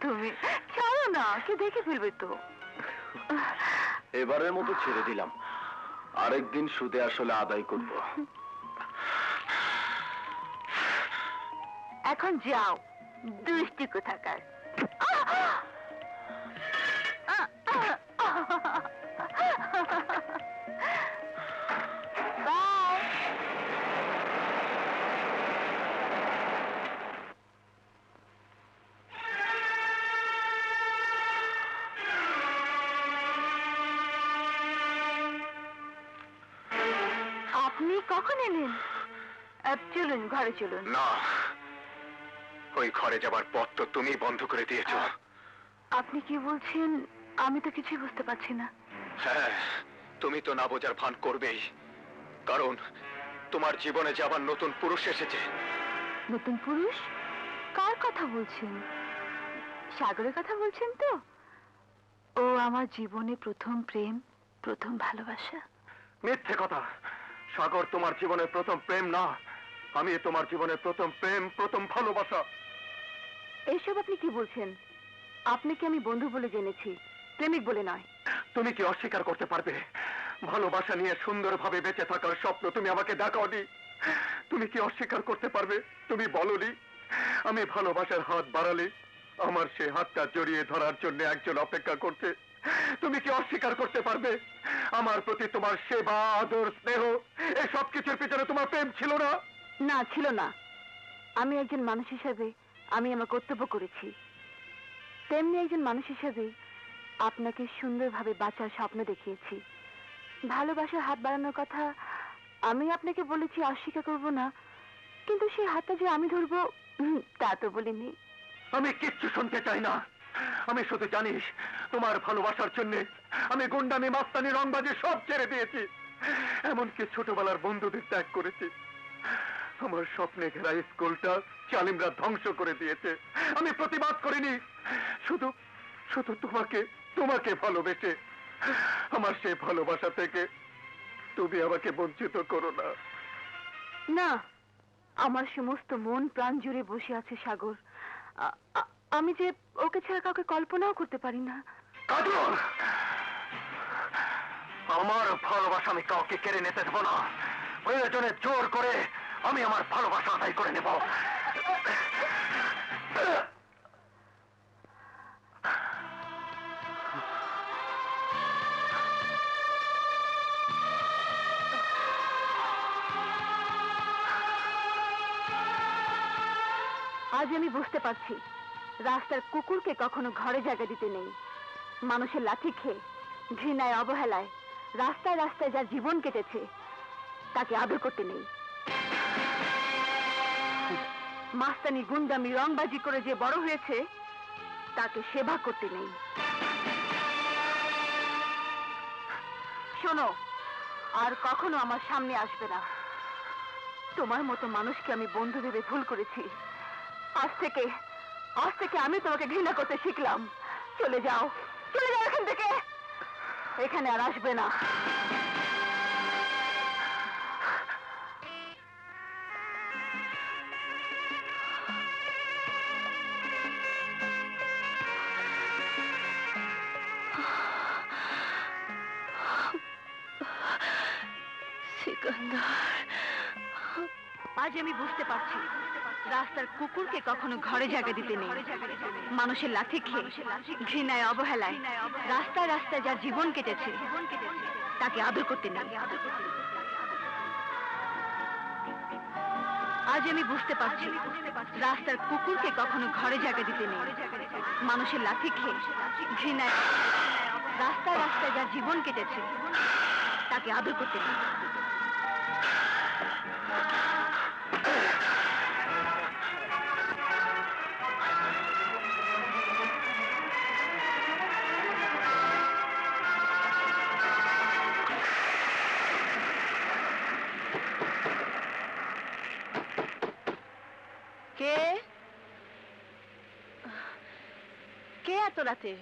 তুমি। ছাড়ো না কে দেখে ফেলবে তো। এবারের মতো ছেড়ে দিলাম। আরেকদিন সুদে আসলে আদায় করব। এখন যাও দুষ্টি কোথাকার। আপনি কখন এলেন? আহ, চলুন ঘরে চলুন। না ওই ঘরে যাবার পথ তো তুমি বন্ধ করে দিয়েছ। আপনি কি বলছেন? আমি তো কিছুই বুঝতে পারছি না। হ্যাঁ তুমি তো না বোঝার ভান করবেই। কারণ তোমার জীবনে যে আবার নতুন পুরুষ এসেছে। নতুন পুরুষ? কার কথা বলছেন? সাগরের কথা বলছেন তো? ও আমার জীবনে প্রথম প্রেম প্রথম ভালোবাসা। মিথ্যে কথা। সাগর তোমার জীবনের প্রথম প্রেম না আমি তোমার জীবনের প্রথম প্রেম প্রথম ভালোবাসা। এইসব আপনি কি বলছেন? আপনাকে আমি বন্ধু বলে জেনেছি প্রেমিক বলে নয়। তুমি কি অস্বীকার করতে পারবে? ভালোবাসা নিয়ে সুন্দরভাবে বেঁচে থাকার স্বপ্ন তুমি আমাকে দেখাওনি। তুমি কি অস্বীকার করতে পারবে? তুমি বলনি। আমি ভালোবাসার হাত বাড়ালে। আমার সেই হাতটা জড়িয়ে ধরার জন্য একজন অপেক্ষা করছে তুমি কি অস্বীকার করতে পারবে? আমার প্রতি তোমার সেবা আদর স্নেহ এই সব কিছুর পিছনে তোমার প্রেম ছিল না? না ছিল না। আমি একজন মানুষ হিসেবে আমি আমার কর্তব্য করেছি। তেমনি একজন মানুষ হিসেবে আপনাকে সুন্দরভাবে বাঁচার স্বপ্ন দেখিয়েছি। ভালোবাসার হাত বাড়ানোর কথা আমি আপনাকে বলেছি অস্বীকার করব না। কিন্তু সেই হাতটা যে আমি ধরবো তা তো বলিনি। আমি কিচ্ছু শুনতে চাই না। আমি শুধু জানিস, তোমার ভালোবাসার জন্য আমি গুন্ডামি, মাস্তানি, রংবাজি সব ছেড়ে দিয়েছি। এমনকি ছোটবেলার বন্ধুদের ত্যাগ করেছি। আমার স্বপ্নে ঘেরা স্কুলটা চালিমরা ধ্বংস করে দিয়েছে। আমি প্রতিবাদ করিনি। শুধু শুধু তোমাকে তোমাকে ভালোবেসে। আমার সেই ভালোবাসা থেকে তুমি আমাকে বঞ্চিত করো না। না, আমার সমস্ত মন প্রাণ জুড়ে বসে আছে সাগর। আমি যে ওকে ছাড়া কাউকে কল্পনাও করতে পারি না। কাজল! আমার ভালোবাসা আমি কাউকে কেড়ে নিতে দেবো না। প্রয়োজনে জোর করে আমি আমার ভালোবাসা আদায় করে নেব। আজ আমি বুঝতে পারছি রাস্তার কুকুরকে কখনো ঘরে জায়গা দিতে নেই। মানুষের লাঠি খেয়ে, ঘৃণায়, অবহেলায়, রাস্তায় রাস্তায় যার জীবন কেটেছে, তাকে আদর করতে নেই। মাস্তানি গুন্ডামি, রংবাজি করে যে বড় হয়েছে, তাকে সেবা করতে নেই। শোনো, আর কখনো আমার সামনে আসবে না। তোমার মতো মানুষকে আমি বন্ধু ভেবে ভুল করেছি। আজ থেকে আজ থেকে আমি তোমাকে ঘৃণা করতে শিখলাম। চলে যাও চলে যাও এখান থেকে। এখানে আর আসবে না। আজ আমি বুঝতে পারছি। রাস্তার কুকুরকে কখনো ঘরে জায়গা দিতে নেই। মানুষের লাঠি খেয়ে, ঘৃণায় অবহেলায়, রাস্তায় রাস্তায় যার জীবন কেটেছে, তাকে আদর করতে নেই। আজ আমি বুঝতে পারছি, রাস্তার কুকুরকে কখনো ঘরে জায়গা দিতে নেই। মানুষের লাঠি খেয়ে, ঘৃণায়, রাস্তায় রাস্তায় যার জীবন কেটেছে, তাকে আদর করতে নেই। কে? কে এত রাতে?